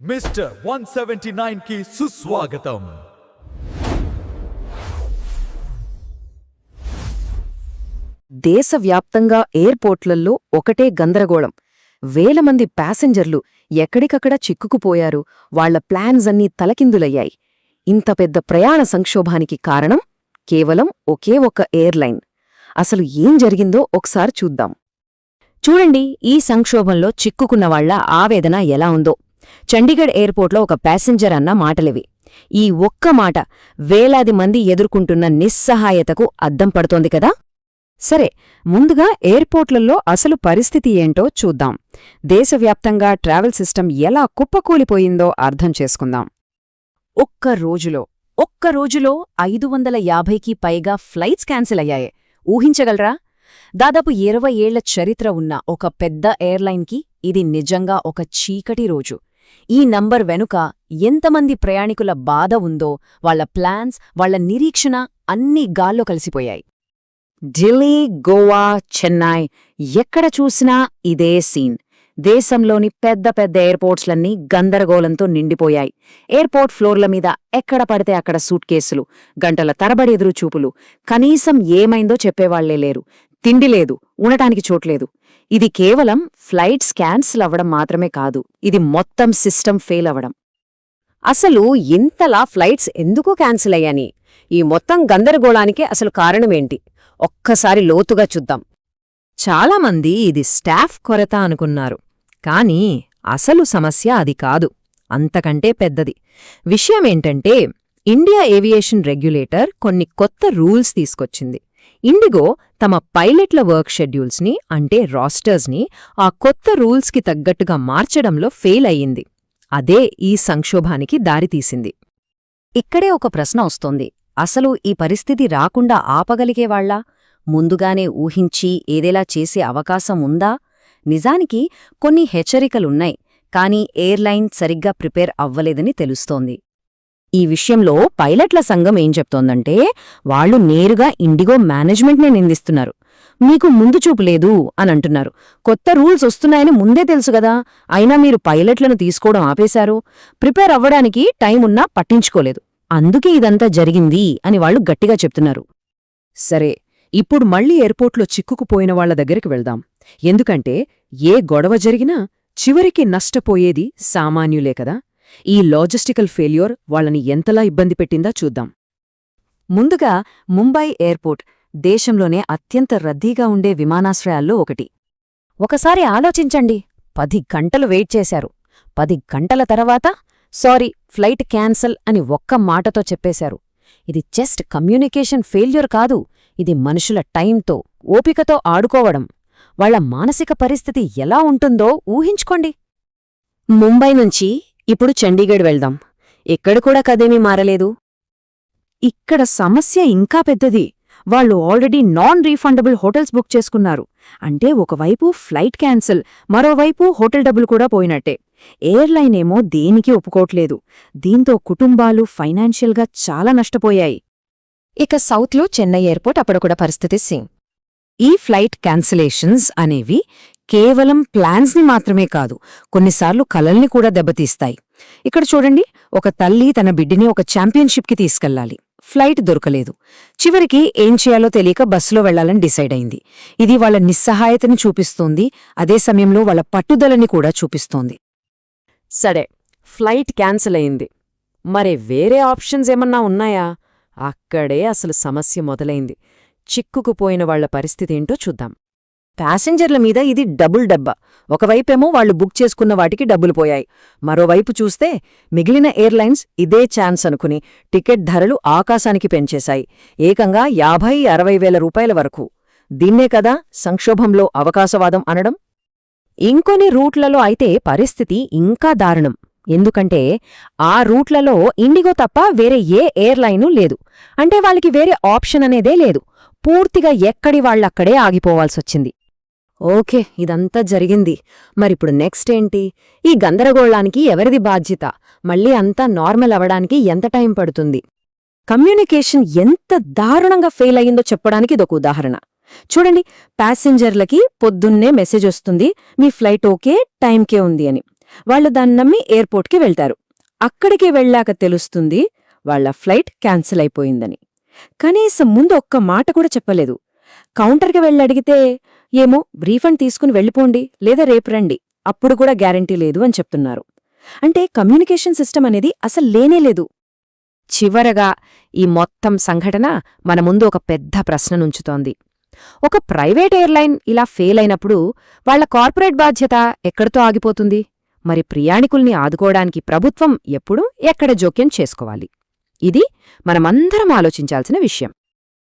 Mister one seventy నైన్కి సుస్వాగతం. దేశవ్యాప్తంగా ఎయిర్పోర్ట్లలో ఒకటే గందరగోళం. వేల మంది ప్యాసింజర్లు ఎక్కడికక్కడ చిక్కుకుపోయారు. వాళ్ళ ప్లాన్స్ అన్నీ తలకిందులయ్యాయి. ఇంత పెద్ద ప్రయాణ సంక్షోభానికి కారణం కేవలం ఒకే ఒక ఎయిర్లైన్. అసలు ఏం జరిగిందో ఒకసారి చూద్దాం. చూడండి ఈ సంక్షోభంలో చిక్కుకున్న వాళ్ళ ఆవేదన ఎలా ఉందో. చండీగఢ్ ఎయిర్పోర్ట్లో ఒక ప్యాసింజర్ అన్న మాటలివి. ఈ ఒక్క మాట వేలాది మంది ఎదుర్కొంటున్న నిస్సహాయతకు అద్దం పడుతోంది కదా? సరే ముందుగా ఎయిర్పోర్ట్లలో అసలు పరిస్థితి ఏంటో చూద్దాం. దేశవ్యాప్తంగా ట్రావెల్ సిస్టమ్ ఎలా కుప్పకూలిపోయిందో అర్థం చేసుకుందాం. ఒక్క రోజులో ఒక్క రోజులో ఐదు వందల యాభైకి పైగా ఫ్లైట్స్ క్యాన్సిల్ అయ్యాయి. ఊహించగలరా? దాదాపు ఇరవై ఏళ్ళ చరిత్ర ఉన్న ఒక పెద్ద ఎయిర్లైన్కి ఇది నిజంగా ఒక చీకటి రోజు. ఈ నంబర్ వెనుక ఎంతమంది ప్రయాణికుల బాధ ఉందో వాళ్ళ ప్లాన్స్ వాళ్ళ నిరీక్షణ అన్నీ గాల్లో కలిసిపోయాయి. ఢిల్లీ గోవా చెన్నై ఎక్కడ చూసినా ఇదే సీన్. దేశంలోని పెద్ద పెద్ద ఎయిర్పోర్ట్స్లన్నీ గందరగోళంతో నిండిపోయాయి. ఎయిర్పోర్ట్ ఫ్లోర్ల మీద ఎక్కడ పడితే అక్కడ సూట్ కేసులు గంటల తరబడి ఎదురుచూపులు. కనీసం ఏమైందో చెప్పేవాళ్ళే లేరు. తిండి లేదు ఉండటానికి చోట్లేదు ఇది కేవలం ఫ్లైట్స్ క్యాన్సిల్ అవ్వడం మాత్రమే కాదు ఇది మొత్తం సిస్టమ్ ఫెయిల్ అవ్వడం. అసలు ఇంతలా ఫ్లైట్స్ ఎందుకు క్యాన్సిల్ అయ్యాని ఈ మొత్తం గందరగోళానికి అసలు కారణమేంటి ఒక్కసారి లోతుగా చూద్దాం. చాలామంది ఇది స్టాఫ్ కొరత అనుకున్నారు. కానీ అసలు సమస్య అది కాదు. అంతకంటే పెద్దది. విషయమేంటంటే ఇండియా ఏవియేషన్ రెగ్యులేటర్ కొన్ని కొత్త రూల్స్ తీసుకొచ్చింది. ఇండిగో తమ పైలట్ల వర్క్ షెడ్యూల్స్ని అంటే రాస్టర్స్ని ఆ కొత్త రూల్స్కి తగ్గట్టుగా మార్చడంలో ఫెయిల్ అయ్యింది. అదే ఈ సంక్షోభానికి దారితీసింది. ఇక్కడే ఒక ప్రశ్న వస్తోంది. అసలు ఈ పరిస్థితి రాకుండా ఆపగలిగేవాళ్ళా ముందుగానే ఊహించి ఏదేలా చేసే అవకాశం ఉందా? నిజానికి కొన్ని హెచ్చరికలున్నాయి కానీ ఎయిర్లైన్ సరిగ్గా ప్రిపేర్ అవ్వలేదని తెలుస్తోంది. ఈ విషయంలో పైలట్ల సంఘం ఏం చెప్తోందంటే వాళ్ళు నేరుగా ఇండిగో మేనేజ్మెంట్నే నిందిస్తున్నారు. మీకు ముందు చూపు లేదు అని అంటున్నారు. కొత్త రూల్స్ వస్తున్నాయని ముందే తెలుసుగదా అయినా మీరు పైలట్లను తీసుకోవడం ఆపేశారు. ప్రిపేర్ అవ్వడానికి టైం ఉన్నా పట్టించుకోలేదు. అందుకే ఇదంతా జరిగింది అని వాళ్ళు గట్టిగా చెప్తున్నారు. సరే ఇప్పుడు మళ్ళీ ఎయిర్పోర్ట్లో చిక్కుకుపోయిన వాళ్ళ దగ్గరికి వెళ్దాం. ఎందుకంటే ఏ గొడవ జరిగినా చివరికి నష్టపోయేది సామాన్యులే కదా. ఈ లాజిస్టికల్ ఫెయిల్యూర్ వాళ్ళని ఎంతలా ఇబ్బంది పెట్టిందా చూద్దాం. ముందుగా ముంబై ఎయిర్పోర్ట్ దేశంలోనే అత్యంత రద్దీగా ఉండే విమానాశ్రయాల్లో ఒకటి. ఒకసారి ఆలోచించండి. పది గంటలు వెయిట్ చేశారు. పది గంటల తర్వాత సారీ ఫ్లైట్ క్యాన్సల్ అని ఒక్క మాటతో చెప్పేశారు. ఇది జస్ట్ కమ్యూనికేషన్ ఫెయిల్యూర్ కాదు. ఇది మనుషుల టైంతో ఓపికతో ఆడుకోవడం. వాళ్ళ మానసిక పరిస్థితి ఎలా ఉంటుందో ఊహించుకోండి. ముంబై నుంచి ఇప్పుడు చండీగఢ్ వెళ్దాం. ఇక్కడ కూడా కదేమీ మారలేదు. ఇక్కడ సమస్య ఇంకా పెద్దది. వాళ్ళు already non refundable hotels book చేసుకున్నారు. అంటే ఒకవైపు ఫ్లైట్ క్యాన్సిల్ మరోవైపు హోటల్ డబ్బులు కూడా పోయినట్టే. ఎయిర్లైన్ ఏమో దేనికి ఒప్పుకోట్లేదు దీంతో కుటుంబాలు ఫైనాన్షియల్గా చాలా నష్టపోయాయి. ఇక సౌత్లో చెన్నై ఎయిర్పోర్ట్ అప్పుడొకడ పరిస్థితి సేమ్. ఈ ఫ్లైట్ క్యాన్సిలేషన్స్ అనేవి కేవలం ప్లాన్స్ని మాత్రమే కాదు కొన్నిసార్లు కలల్ని కూడా దెబ్బతీస్తాయి. ఇక్కడ చూడండి ఒక తల్లి తన బిడ్డని ఒక ఛాంపియన్షిప్కి తీసుకెళ్ళాలి ఫ్లైట్ దొరకలేదు. చివరికి ఏం చేయాలో తెలియక బస్సులో వెళ్ళాలని డిసైడ్ అయింది. ఇది వాళ్ళ నిస్సహాయతని చూపిస్తోంది అదే సమయంలో వాళ్ళ పట్టుదలని కూడా చూపిస్తోంది. సరే ఫ్లైట్ క్యాన్సిల్ అయింది. మరి వేరే ఆప్షన్స్ ఏమన్నా ఉన్నాయా? అక్కడే అసలు సమస్య మొదలైంది. చిక్కుకుపోయిన వాళ్ళ పరిస్థితేంటో చూద్దాం. ప్యాసింజర్ల మీద ఇది డబుల్ డబ్బా. ఒకవైపేమో వాళ్ళు బుక్ చేసుకున్న వాటికి డబ్బులు పోయాయి. మరోవైపు చూస్తే మిగిలిన ఎయిర్లైన్స్ ఇదే ఛాన్స్ అనుకుని టికెట్ ధరలు ఆకాశానికి పెంచేశాయి. ఏకంగా యాభై అరవై వేల రూపాయల వరకు. దీన్నే కదా సంక్షోభంలో అవకాశవాదం అనడం? ఇంకొన్ని రూట్లలో అయితే పరిస్థితి ఇంకా దారుణం. ఎందుకంటే ఆ రూట్లలో ఇండిగో తప్ప వేరే ఏ ఎయిర్లైను లేదు. అంటే వాళ్ళకి వేరే ఆప్షన్ అనేదే లేదు. పూర్తిగా ఎక్కడి వాళ్ళక్కడే ఆగిపోవాల్సొచ్చింది. ఓకే ఇదంతా జరిగింది. మరిప్పుడు నెక్స్ట్ ఏంటి? ఈ గందరగోళానికి ఎవరిది బాధ్యత? మళ్ళీ అంతా నార్మల్ అవడానికి ఎంత టైం పడుతుంది? కమ్యూనికేషన్ ఎంత దారుణంగా ఫెయిల్ అయ్యిందో చెప్పడానికి ఇదొక ఉదాహరణ. చూడండి ప్యాసింజర్లకి పొద్దున్నే మెసేజ్ వస్తుంది మీ ఫ్లైట్ ఓకే టైంకే ఉంది అని. వాళ్ళు దాన్ని నమ్మి ఎయిర్పోర్ట్కి వెళ్తారు. అక్కడికి వెళ్ళాక తెలుస్తుంది వాళ్ళ ఫ్లైట్ క్యాన్సిల్ అయిపోయిందని. కనీసం ముందు ఒక్క మాట కూడా చెప్పలేదు. కౌంటర్కి వెళ్ళడిగితే ఏమో రీఫండ్ తీసుకుని వెళ్ళిపోండి లేదా రేపు రండి అప్పుడు కూడా గ్యారంటీ లేదు అని చెప్తున్నారు. అంటే కమ్యూనికేషన్ సిస్టమ్ అనేది అసలు లేనేలేదు చివరగా ఈ మొత్తం సంఘటన మన ముందు ఒక పెద్ద ప్రశ్ననుంచుతోంది ఒక ప్రైవేట్ ఎయిర్లైన్ ఇలా ఫెయిల్ అయినప్పుడు వాళ్ళ కార్పొరేట్ బాధ్యత ఎక్కడితో ఆగిపోతుంది? మరి ప్రయాణికుల్ని ఆదుకోవడానికి ప్రభుత్వం ఎప్పుడు ఎక్కడ జోక్యం చేసుకోవాలి? ఇది మనమందరం ఆలోచించాల్సిన విషయం.